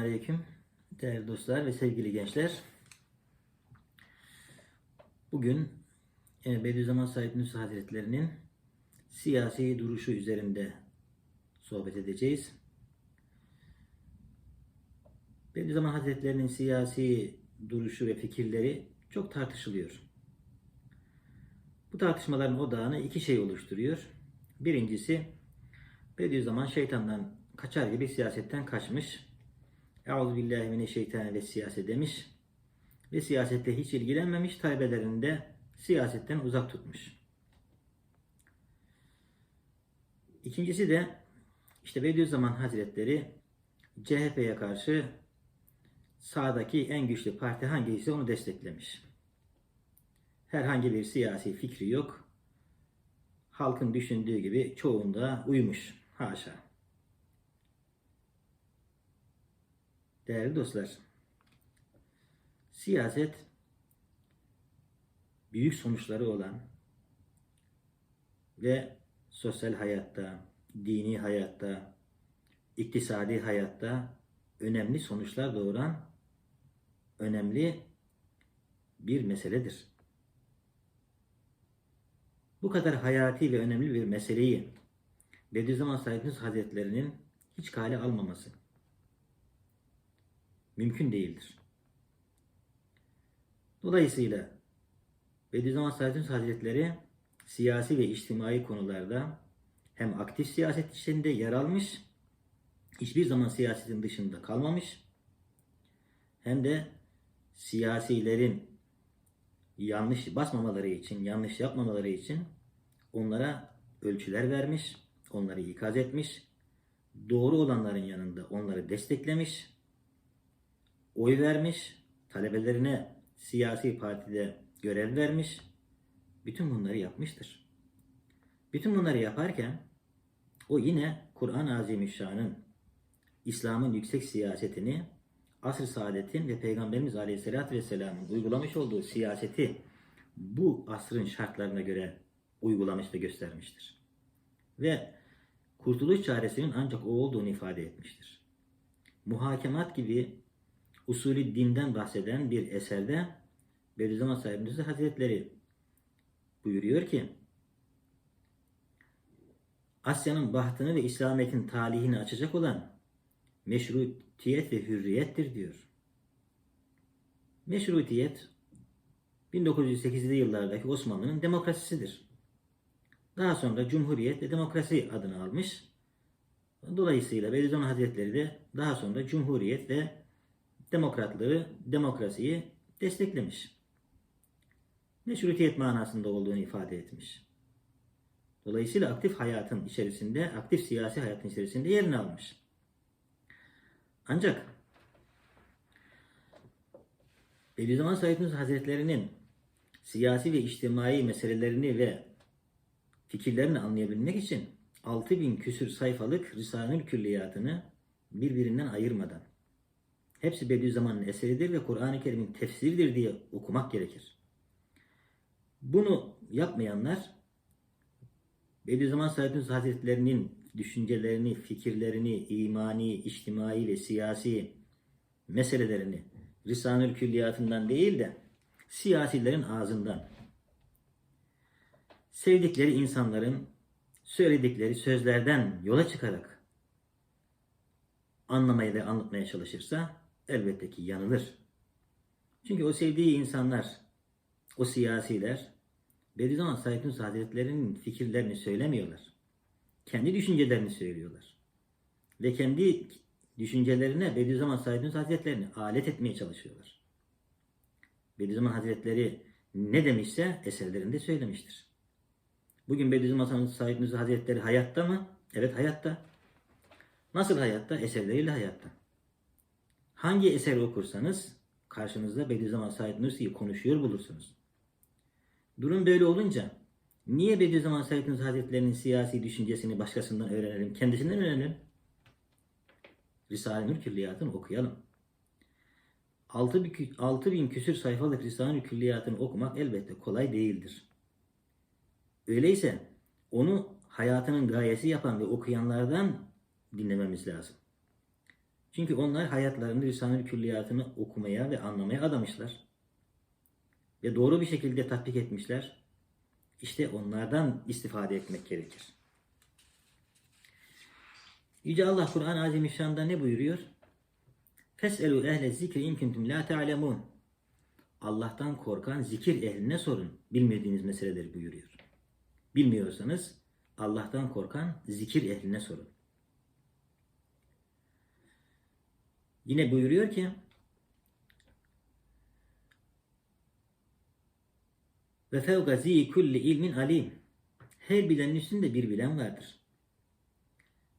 Aleyküm değerli dostlar ve sevgili gençler. Bugün e, Bediüzzaman Said Nursi Hazretleri'nin siyasi duruşu üzerinde sohbet edeceğiz. Bediüzzaman Hazretleri'nin siyasi duruşu ve fikirleri çok tartışılıyor. Bu tartışmaların odağını iki şey oluşturuyor. Birincisi Bediüzzaman şeytandan kaçar gibi siyasetten kaçmış. Euzu billahi mineşşeytanirracim ve siyase demiş. Ve siyasette hiç ilgilenmemiş, talebelerini de siyasetten uzak tutmuş. İkincisi de işte Bediüzzaman Hazretleri CHP'ye karşı sağdaki en güçlü parti hangisi onu desteklemiş. Herhangi bir siyasi fikri yok. Halkın düşündüğü gibi çoğunda uymuş. Haşa. Değerli dostlar, siyaset büyük sonuçları olan ve sosyal hayatta, dini hayatta, iktisadi hayatta önemli sonuçlar doğuran önemli bir meseledir. Bu kadar hayati ve önemli bir meseleyi Bediüzzaman Said Nursi Hazretleri'nin hiç kale almaması mümkün değildir. Dolayısıyla Bediüzzaman Said Hazretleri siyasi ve içtimai konularda hem aktif siyaset içinde yer almış, hiçbir zaman siyasetin dışında kalmamış, hem de siyasilerin yanlış basmamaları için, yanlış yapmamaları için onlara ölçüler vermiş, onları ikaz etmiş, doğru olanların yanında onları desteklemiş, oy vermiş, talebelerine siyasi partide görev vermiş, bütün bunları yapmıştır. Bütün bunları yaparken o yine Kur'an-ı Azimüşşan'ın İslam'ın yüksek siyasetini asr-ı saadetin ve Peygamberimiz Aleyhisselatü Vesselam'ın uygulamış olduğu siyaseti bu asrın şartlarına göre uygulamış ve göstermiştir. Ve kurtuluş çaresinin ancak o olduğunu ifade etmiştir. Muhakemat gibi usulü dinden bahseden bir eserde Bediüzzaman Said Hazretleri buyuruyor ki Asya'nın bahtını ve İslamiyet'in talihini açacak olan meşrutiyet ve hürriyettir diyor. Meşrutiyet 1908'li yıllardaki Osmanlı'nın demokrasisidir. Daha sonra Cumhuriyet ve Demokrasi adını almış. Dolayısıyla Bediüzzaman Hazretleri de daha sonra Cumhuriyet ve demokratlığı, demokrasiyi desteklemiş. Meşrutiyet manasında olduğunu ifade etmiş. Dolayısıyla aktif hayatın içerisinde, aktif siyasi hayatın içerisinde yerini almış. Ancak Bediüzzaman Said Nursi Hazretleri'nin siyasi ve içtimai meselelerini ve fikirlerini anlayabilmek için 6000 küsür sayfalık Risale-ül Külliyatını birbirinden ayırmadan hepsi Bediüzzaman'ın eseridir ve Kur'an-ı Kerim'in tefsiridir diye okumak gerekir. Bunu yapmayanlar Bediüzzaman Said Hazretleri'nin düşüncelerini, fikirlerini, imani, içtimai ve siyasi meselelerini Risale-ül Külliyatından değil de siyasilerin ağzından sevdikleri insanların söyledikleri sözlerden yola çıkarak anlamaya ve anlatmaya çalışırsa elbette ki yanılır. Çünkü o sevdiği insanlar, o siyasiler Bediüzzaman Said Nursi Hazretleri'nin fikirlerini söylemiyorlar. Kendi düşüncelerini söylüyorlar. Ve kendi düşüncelerine Bediüzzaman Said Nursi Hazretleri'ni alet etmeye çalışıyorlar. Bediüzzaman Hazretleri ne demişse eserlerinde söylemiştir. Bugün Bediüzzaman Said Nursi Hazretleri hayatta mı? Evet hayatta. Nasıl hayatta? Eserleriyle hayatta. Hangi eseri okursanız karşınızda Bediüzzaman Said Nursi'yi konuşuyor bulursunuz. Durum böyle olunca niye Bediüzzaman Said Nursi Hazretleri'nin siyasi düşüncesini başkasından öğrenelim, kendisinden öğrenelim? Risale-i Nur Külliyatını okuyalım. 6000 bin küsür sayfalık Risale-i Külliyatını okumak elbette kolay değildir. Öyleyse onu hayatının gayesi yapan ve okuyanlardan dinlememiz lazım. Çünkü onlar hayatlarını Risale-i Külliyatını okumaya ve anlamaya adamışlar. Ve doğru bir şekilde tatbik etmişler. İşte onlardan istifade etmek gerekir. Yüce Allah Kur'an-ı Azimüşşan'da ne buyuruyor? Fes'elu ehle zikri in kuntum la ta'lemun. Allah'tan korkan zikir ehline sorun. Bilmediğiniz meseleleri buyuruyor. Bilmiyorsanız Allah'tan korkan zikir ehline sorun. Yine buyuruyor ki ve fevga zi kulli ilmin alim. Her bilenin üstünde bir bilen vardır.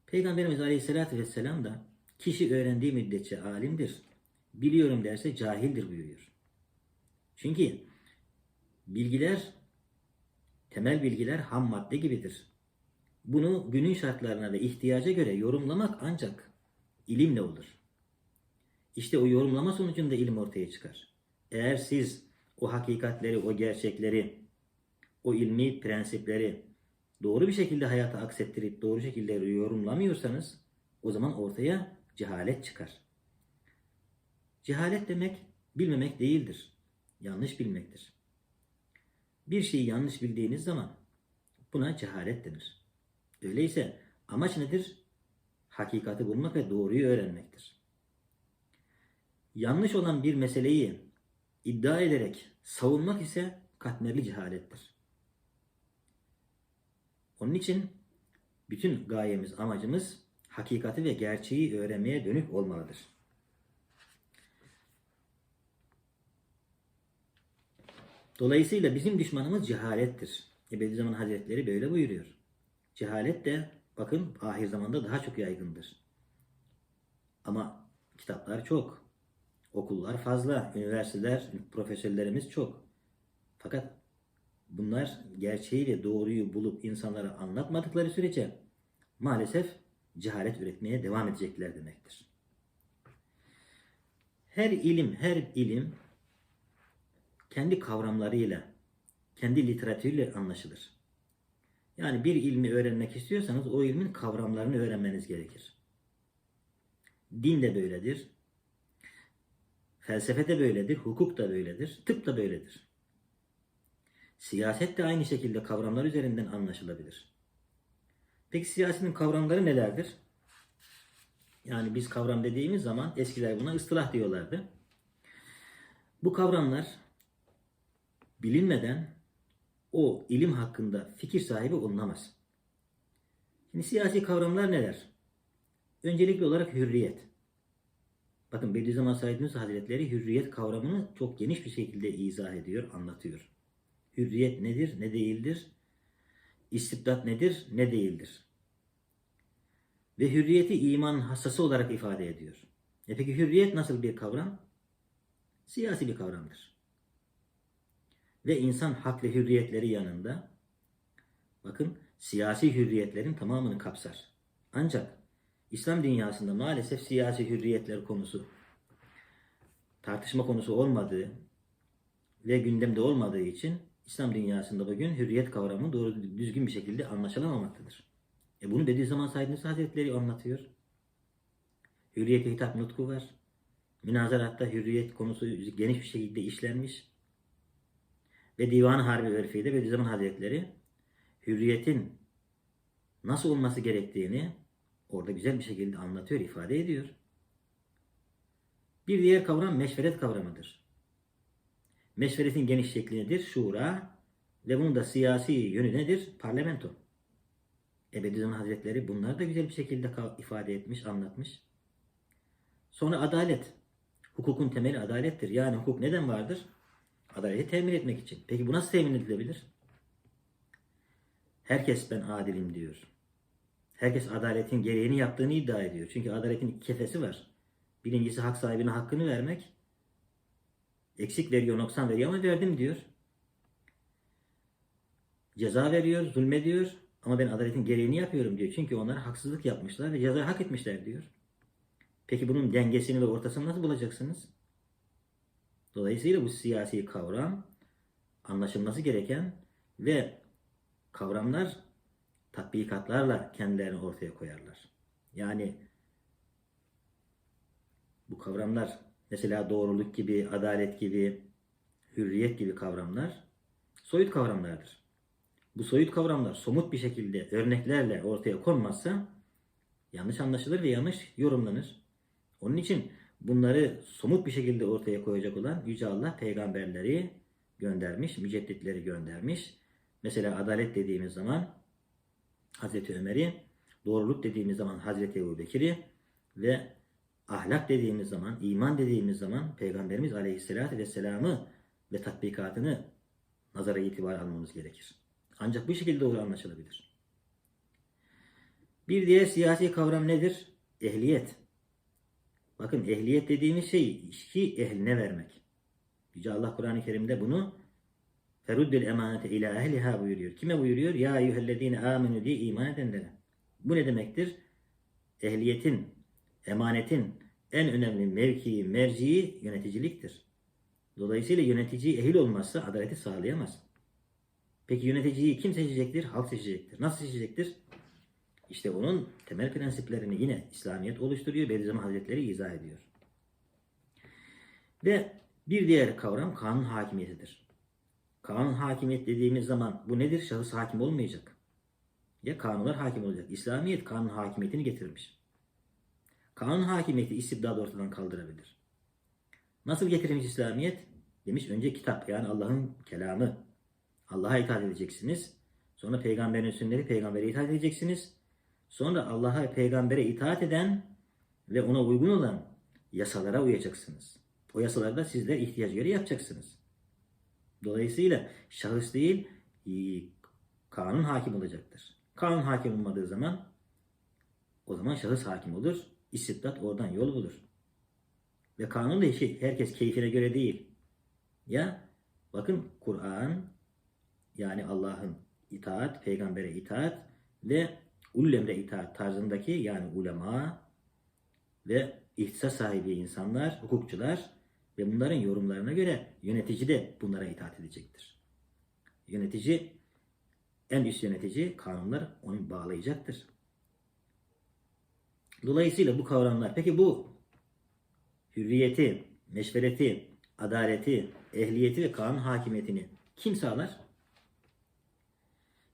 Peygamberimiz Aleyhisselatü Vesselam da kişi öğrendiği müddetçe alimdir. Biliyorum derse cahildir buyuruyor. Çünkü bilgiler, temel bilgiler ham madde gibidir. Bunu günün şartlarına ve ihtiyaca göre yorumlamak ancak ilimle olur. İşte o yorumlama sonucunda ilim ortaya çıkar. Eğer siz o hakikatleri, o gerçekleri, o ilmi prensipleri doğru bir şekilde hayata aksettirip doğru şekilde yorumlamıyorsanız o zaman ortaya cehalet çıkar. Cehalet demek bilmemek değildir. Yanlış bilmektir. Bir şeyi yanlış bildiğiniz zaman buna cehalet denir. Öyleyse amaç nedir? Hakikati bulmak ve doğruyu öğrenmektir. Yanlış olan bir meseleyi iddia ederek savunmak ise katmerli cehalettir. Onun için bütün gayemiz, amacımız hakikati ve gerçeği öğrenmeye dönük olmalıdır. Dolayısıyla bizim düşmanımız cehalettir. Bediüzzaman Hazretleri böyle buyuruyor. Cehalet de bakın ahir zamanda daha çok yaygındır. Ama kitaplar çok. Okullar fazla. Üniversiteler, profesörlerimiz çok. Fakat bunlar gerçeği ve doğruyu bulup insanlara anlatmadıkları sürece maalesef cehalet üretmeye devam edecekler demektir. Her ilim, her ilim kendi kavramlarıyla, kendi literatürüyle anlaşılır. Yani bir ilmi öğrenmek istiyorsanız o ilmin kavramlarını öğrenmeniz gerekir. Din de böyledir. Felsefe de böyledir, hukuk da böyledir, tıp da böyledir. Siyaset de aynı şekilde kavramlar üzerinden anlaşılabilir. Peki siyasetin kavramları nelerdir? Yani biz kavram dediğimiz zaman eskiler buna ıstılah diyorlardı. Bu kavramlar bilinmeden o ilim hakkında fikir sahibi olunamaz. Şimdi siyasi kavramlar neler? Öncelikli olarak hürriyet. Bakın Bediüzzaman Said Hazretleri hürriyet kavramını çok geniş bir şekilde izah ediyor, anlatıyor. Hürriyet nedir, ne değildir? İstibdat nedir, ne değildir? Ve hürriyeti iman hassası olarak ifade ediyor. E peki hürriyet nasıl bir kavram? Siyasi bir kavramdır. Ve insan hak ve hürriyetleri yanında bakın siyasi hürriyetlerin tamamını kapsar. Ancak İslam dünyasında maalesef siyasi hürriyetler konusu tartışma konusu olmadığı ve gündemde olmadığı için İslam dünyasında bugün hürriyet kavramı doğru düzgün bir şekilde anlaşılamamaktadır. E bunu Bediüzzaman Said Nursi Hazretleri anlatıyor. Hürriyete hitap nutku var. Münazaratta hürriyet konusu geniş bir şekilde işlenmiş. Ve Divan-ı Harbi Örfi'de Bediüzzaman Hazretleri hürriyetin nasıl olması gerektiğini orada güzel bir şekilde anlatıyor, ifade ediyor. Bir diğer kavram meşveret kavramıdır. Meşveretin geniş şekli nedir? Şura ve bunun da siyasi yönü nedir? Parlamento. Ebediüzzaman Hazretleri bunları da güzel bir şekilde ifade etmiş, anlatmış. Sonra adalet. Hukukun temeli adalettir. Yani hukuk neden vardır? Adaleti temin etmek için. Peki bu nasıl temin edilebilir? Herkes ben adilim diyor. Herkes adaletin gereğini yaptığını iddia ediyor. Çünkü adaletin iki kefesi var. Birincisi hak sahibine hakkını vermek. Eksik veriyor, noksan veriyor ama verdim diyor. Ceza veriyor, zulmediyor ama ben adaletin gereğini yapıyorum diyor. Çünkü onlar haksızlık yapmışlar ve cezayı hak etmişler diyor. Peki bunun dengesini ve ortasını nasıl bulacaksınız? Dolayısıyla bu siyasi kavram anlaşılması gereken ve kavramlar tatbikatlarla kendilerini ortaya koyarlar. Yani bu kavramlar mesela doğruluk gibi, adalet gibi, hürriyet gibi kavramlar soyut kavramlardır. Bu soyut kavramlar somut bir şekilde örneklerle ortaya konmazsa yanlış anlaşılır ve yanlış yorumlanır. Onun için bunları somut bir şekilde ortaya koyacak olan Yüce Allah peygamberleri göndermiş, mücedditleri göndermiş. Mesela adalet dediğimiz zaman Hazreti Ömer'i, doğruluk dediğimiz zaman Hazreti Ebu Bekir'i ve ahlak dediğimiz zaman, iman dediğimiz zaman Peygamberimiz Aleyhisselatü Vesselam'ı ve tatbikatını nazara itibar almamız gerekir. Ancak bu şekilde doğru anlaşılabilir. Bir diğer siyasi kavram nedir? Ehliyet. Bakın ehliyet dediğimiz şey işi ehline vermek. Yüce Allah Kur'an-ı Kerim'de bunu feruddül emanete ila ehliha buyuruyor. Kime buyuruyor? Ya eyyühellezine amenu diye iman edenlere. Bu ne demektir? Ehliyetin, emanetin en önemli mevkii, merciği yöneticiliktir. Dolayısıyla yönetici ehil olmazsa adaleti sağlayamaz. Peki yöneticiyi kim seçecektir? Halk seçecektir. Nasıl seçecektir? İşte onun temel prensiplerini yine İslamiyet oluşturuyor. Bediüzzaman Hazretleri izah ediyor. Ve bir diğer kavram kanun hakimiyetidir. Kanun hakimiyet dediğimiz zaman bu nedir? Şahıs hakim olmayacak. Ya kanunlar hakim olacak. İslamiyet kanun hakimiyetini getirmiş. Kanun hakimiyeti istibdadı ortadan kaldırabilir. Nasıl getirmiş İslamiyet? Demiş önce kitap yani Allah'ın kelamı. Allah'a itaat edeceksiniz. Sonra peygamberin sünneti peygambere itaat edeceksiniz. Sonra Allah'a peygambere itaat eden ve ona uygun olan yasalara uyacaksınız. O yasalarda sizler ihtiyaç göre yapacaksınız. Dolayısıyla şahıs değil e, kanun hakim olacaktır. Kanun hakim olmadığı zaman o zaman şahıs hakim olur. İstibdat oradan yol bulur. Ve kanun da işi herkes keyfine göre değil. Ya bakın Kur'an yani Allah'ın itaat, peygambere itaat ve ulul emre itaat tarzındaki yani ulema ve ihtisas sahibi insanlar, hukukçular ve bunların yorumlarına göre yönetici de bunlara itaat edecektir. Yönetici, en üst yönetici kanunlar onu bağlayacaktır. Dolayısıyla bu kavramlar, peki bu hürriyeti, meşvereti, adaleti, ehliyeti ve kanun hakimiyetini kim sağlar?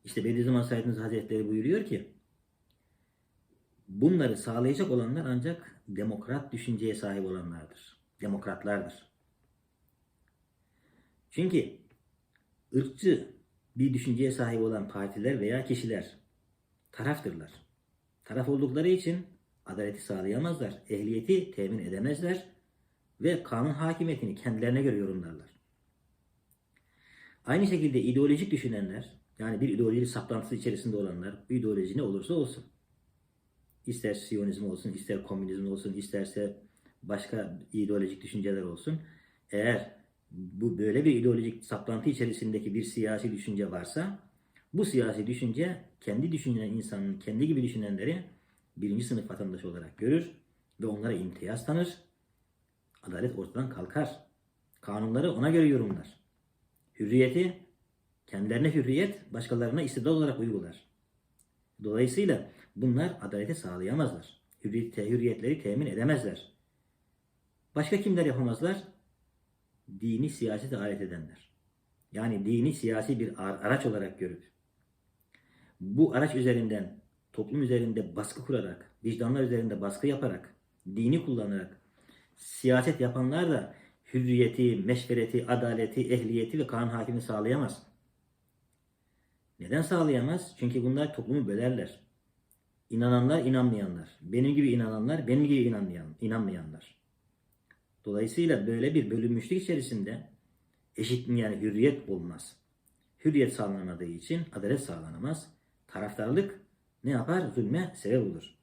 İşte Bediüzzaman Said Hazretleri buyuruyor ki bunları sağlayacak olanlar ancak demokrat düşünceye sahip olanlardır. Demokratlardır. Çünkü ırkçı bir düşünceye sahip olan partiler veya kişiler taraftırlar. Taraf oldukları için adaleti sağlayamazlar, ehliyeti temin edemezler ve kanun hakimiyetini kendilerine göre yorumlarlar. Aynı şekilde ideolojik düşünenler, yani bir ideoloji saplantısı içerisinde olanlar, ideoloji ne olursa olsun, ister Siyonizm olsun, ister komünizm olsun, isterse başka ideolojik düşünceler olsun, eğer bu böyle bir ideolojik saplantı içerisindeki bir siyasi düşünce varsa, bu siyasi düşünce kendi düşünen insanın, kendi gibi düşünenleri birinci sınıf vatandaş olarak görür ve onlara imtiyaz tanır. Adalet ortadan kalkar. Kanunları ona göre yorumlar. Hürriyeti, kendilerine hürriyet, başkalarına istibdad olarak uygular. Dolayısıyla bunlar adaleti sağlayamazlar. Hürriyet, hürriyetleri temin edemezler. Başka kimler yapamazlar? Dini siyasete alet edenler. Yani dini siyasi bir araç olarak görüp bu araç üzerinden toplum üzerinde baskı kurarak, vicdanlar üzerinde baskı yaparak, dini kullanarak siyaset yapanlar da hürriyeti, meşvereti, adaleti, ehliyeti ve kanun hakimini sağlayamaz. Neden sağlayamaz? Çünkü bunlar toplumu bölerler. İnananlar, inanmayanlar. Benim gibi inananlar, benim gibi inanmayan, inanmayanlar. Dolayısıyla böyle bir bölünmüşlük içerisinde eşit yani hürriyet olmaz. Hürriyet sağlanamadığı için adalet sağlanamaz. Taraftarlık ne yapar? Zulme sebep olur.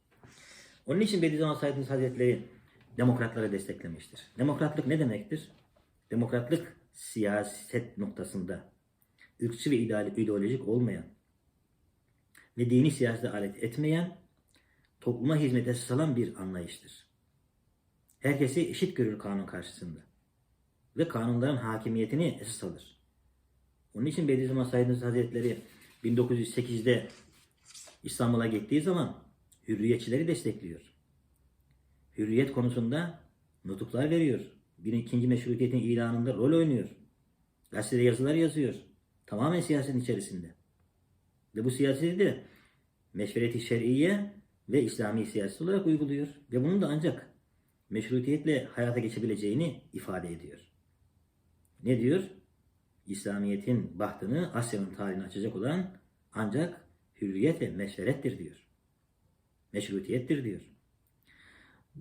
Onun için Bediüzzaman Said Hazretleri demokratları desteklemiştir. Demokratlık ne demektir? Demokratlık siyaset noktasında ırkçı ve ideolojik olmayan ve dini siyasete alet etmeyen, topluma hizmet esas alan bir anlayıştır. Herkesi eşit görür kanun karşısında ve kanunların hakimiyetini esas alır. Onun için Bediüzzaman Said Hazretleri 1908'de İstanbul'a gittiği zaman hürriyetçileri destekliyor. Hürriyet konusunda nutuklar veriyor. Bir ikinci meşrutiyetin ilanında rol oynuyor. Gazetede yazılar yazıyor. Tamamen siyasetin içerisinde. Ve bu siyaseti de meşvereti şer'iye ve İslami siyaset olarak uyguluyor. Ve bunun da ancak meşrutiyetle hayata geçebileceğini ifade ediyor. Ne diyor? İslamiyet'in bahtını, Asya'nın tarihini açacak olan ancak hürriyet ve meşverettir diyor. Meşrutiyettir diyor.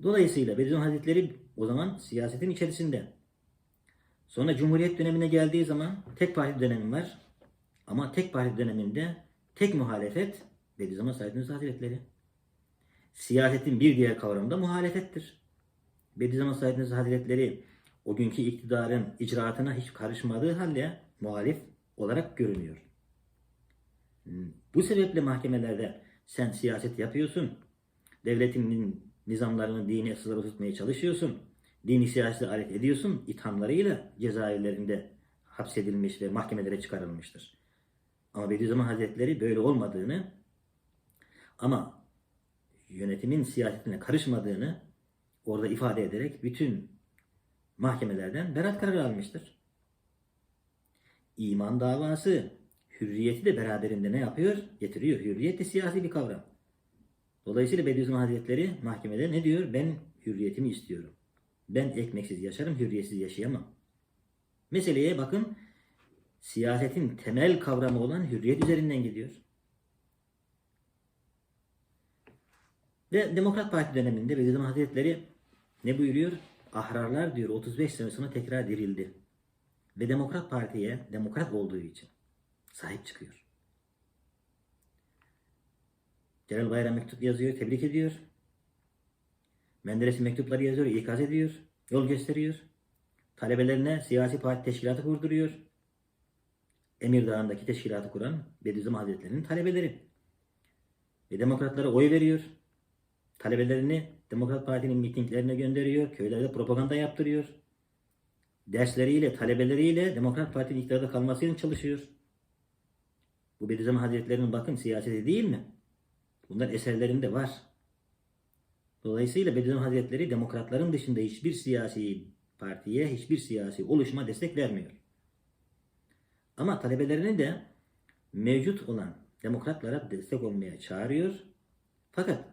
Dolayısıyla Bediüzzaman Hazretleri o zaman siyasetin içerisinde. Sonra Cumhuriyet dönemine geldiği zaman tek parti dönemi var. Ama tek parti döneminde tek muhalefet Bediüzzaman Said Nursi Hazretleri. Siyasetin bir diğer kavramı da muhalefettir. Bediüzzaman Said Hazretleri o günkü iktidarın icraatına hiç karışmadığı halde muhalif olarak görünüyor. Bu sebeple mahkemelerde sen siyaset yapıyorsun. Devletin nizamlarını, dini esasları tutmaya çalışıyorsun. Dini siyasete alet ediyorsun. ithamlarıyla cezaevlerinde hapsedilmiş ve mahkemelere çıkarılmıştır. Ama Bediüzzaman Hazretleri böyle olmadığını ama yönetimin siyasetine karışmadığını orada ifade ederek bütün mahkemelerden berat kararı almıştır. İman davası hürriyeti de beraberinde ne yapıyor? Getiriyor. Hürriyet de siyasi bir kavram. Dolayısıyla Bediüzzaman Hazretleri mahkemede ne diyor? Ben hürriyetimi istiyorum. Ben ekmeksiz yaşarım, hürriyetsiz yaşayamam. Meseleye bakın, siyasetin temel kavramı olan hürriyet üzerinden gidiyor. Ve Demokrat Parti döneminde Bediüzzaman Hazretleri ne buyuruyor? Ahrarlar diyor 35 sene sonra tekrar dirildi. Ve Demokrat Parti'ye demokrat olduğu için sahip çıkıyor. Celal Bayram mektup yazıyor, tebrik ediyor. Menderes'in mektupları yazıyor, ikaz ediyor, yol gösteriyor. Talebelerine siyasi parti teşkilatı kurduruyor. Emir Dağı'ndaki teşkilatı kuran Bediüzzaman Hazretleri'nin talebeleri. Ve demokratlara oy veriyor. Talebelerini Demokrat Parti'nin mitinglerine gönderiyor. Köylerde propaganda yaptırıyor. Dersleriyle, talebeleriyle Demokrat Parti'nin iktidarda kalması için çalışıyor. Bu Bediüzzaman Hazretleri'nin bakın siyaseti değil mi? Bunlar eserlerinde var. Dolayısıyla Bediüzzaman Hazretleri demokratların dışında hiçbir siyasi partiye, hiçbir siyasi oluşuma destek vermiyor. Ama talebelerini de mevcut olan demokratlara destek olmaya çağırıyor. Fakat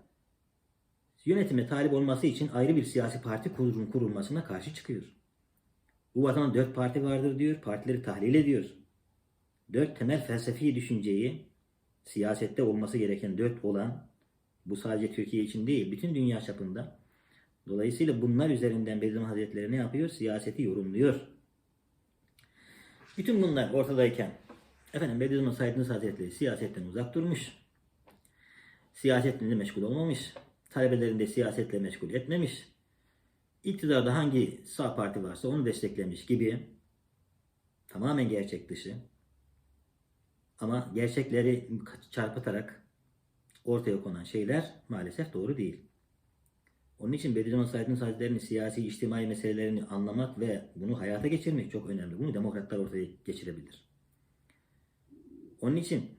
yönetime talip olması için ayrı bir siyasi parti kurulmasına karşı çıkıyor. Bu vatanda dört parti vardır diyor, partileri tahlil ediyor. Dört temel felsefi düşünceyi siyasette olması gereken dört olan bu sadece Türkiye için değil bütün dünya çapında. Dolayısıyla bunlar üzerinden Bediüzzaman Hazretleri ne yapıyor? Siyaseti yorumluyor. Bütün bunlar ortadayken efendim Bediüzzaman Said Nursi Hazretleri siyasetten uzak durmuş. Siyasetle meşgul olmamış. Talebelerini de siyasetle meşgul etmemiş. İktidarda hangi sağ parti varsa onu desteklemiş gibi tamamen gerçek dışı ama gerçekleri çarpıtarak ortaya konan şeyler maalesef doğru değil. Onun için Bediüzzaman Said Nursi Hazretleri'nin siyasi, içtimai meselelerini anlamak ve bunu hayata geçirmek çok önemli. Bunu demokratlar ortaya geçirebilir. Onun için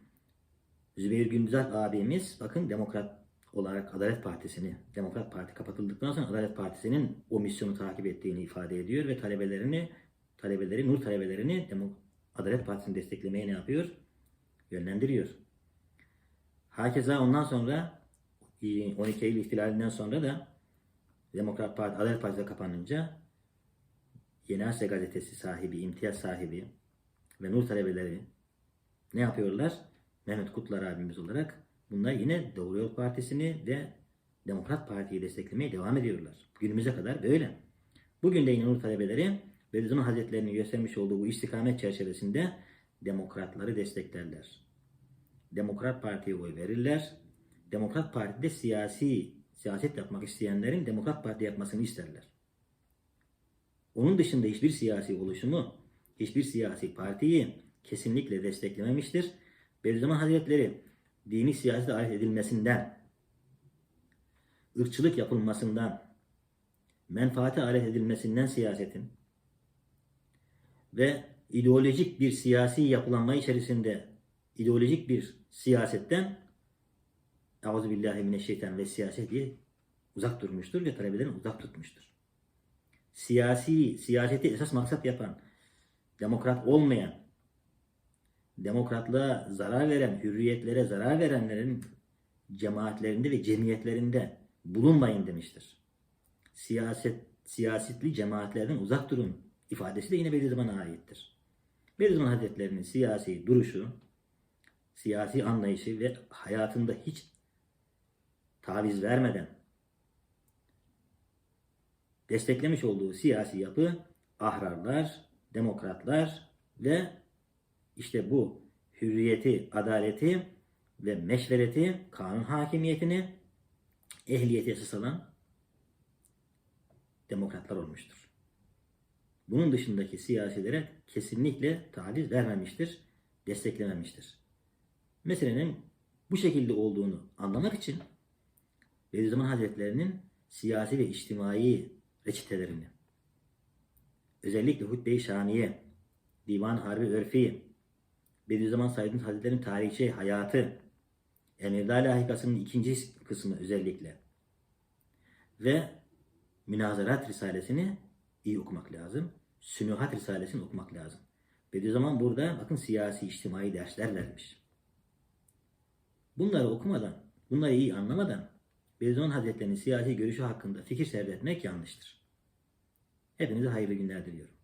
Zübeyir Gündüzak abimiz bakın demokrat olarak Adalet Partisi'ni, Demokrat Parti kapatıldıktan sonra Adalet Partisi'nin o misyonu takip ettiğini ifade ediyor ve talebelerini, talebeleri, nur talebelerini Demo Adalet Partisi'ni desteklemeye ne yapıyor? Yönlendiriyor. Hakeza ondan sonra 12 Eylül ihtilalinden sonra da Demokrat Parti, Adalet Partisi kapanınca Yeni Asya Gazetesi sahibi, imtiyaz sahibi ve Nur talebeleri ne yapıyorlar? Mehmet Kutlar abimiz olarak bunlar yine Doğru Yol Partisi'ni ve Demokrat Parti'yi desteklemeye devam ediyorlar. Günümüze kadar böyle. Bugün de yine Nur talebeleri Bediüzzaman Hazretleri'nin göstermiş olduğu bu istikamet çerçevesinde demokratları desteklerler. Demokrat Parti'ye oy verirler. Demokrat Parti'de siyasi siyaset yapmak isteyenlerin Demokrat Parti yapmasını isterler. Onun dışında hiçbir siyasi oluşumu, hiçbir siyasi partiyi kesinlikle desteklememiştir. Bediüzzaman Hazretleri dini siyasete alet edilmesinden, ırkçılık yapılmasından, menfaate alet edilmesinden siyasetin ve ideolojik bir siyasi yapılanma içerisinde ideolojik bir siyasetten Euzubillahimineşşeytan ve siyaset diye uzak durmuştur ve talebelerini uzak tutmuştur. siyasi siyaseti esas maksat yapan, demokrat olmayan, demokratlığa zarar veren, hürriyetlere zarar verenlerin cemaatlerinde ve cemiyetlerinde bulunmayın demiştir. Siyaset, siyasetli cemaatlerden uzak durun ifadesi de yine Bediüzzaman'a aittir. Bediüzzaman Hazretleri'nin siyasi duruşu, siyasi anlayışı ve hayatında hiç taviz vermeden desteklemiş olduğu siyasi yapı ahrarlar, demokratlar ve işte bu hürriyeti, adaleti ve meşvereti, kanun hakimiyetini ehliyeti esas alan demokratlar olmuştur. Bunun dışındaki siyasilere kesinlikle taviz vermemiştir, desteklememiştir. Meselenin bu şekilde olduğunu anlamak için Bediüzzaman Hazretleri'nin siyasi ve içtimai reçetelerini, özellikle Hutbe-i Şaniye, Divan Harbi Örfi, Bediüzzaman Said Hazretleri'nin tarihçi hayatı, Emirdağ Lahikası'nın ikinci kısmı özellikle ve Münazarat Risalesini iyi okumak lazım. Sünuhat Risalesini okumak lazım. Bediüzzaman burada bakın siyasi, içtimai dersler vermiş. Bunları okumadan, bunları iyi anlamadan Bediüzzaman Hazretleri'nin siyasi görüşü hakkında fikir serdetmek yanlıştır. Hepinize hayırlı günler diliyorum.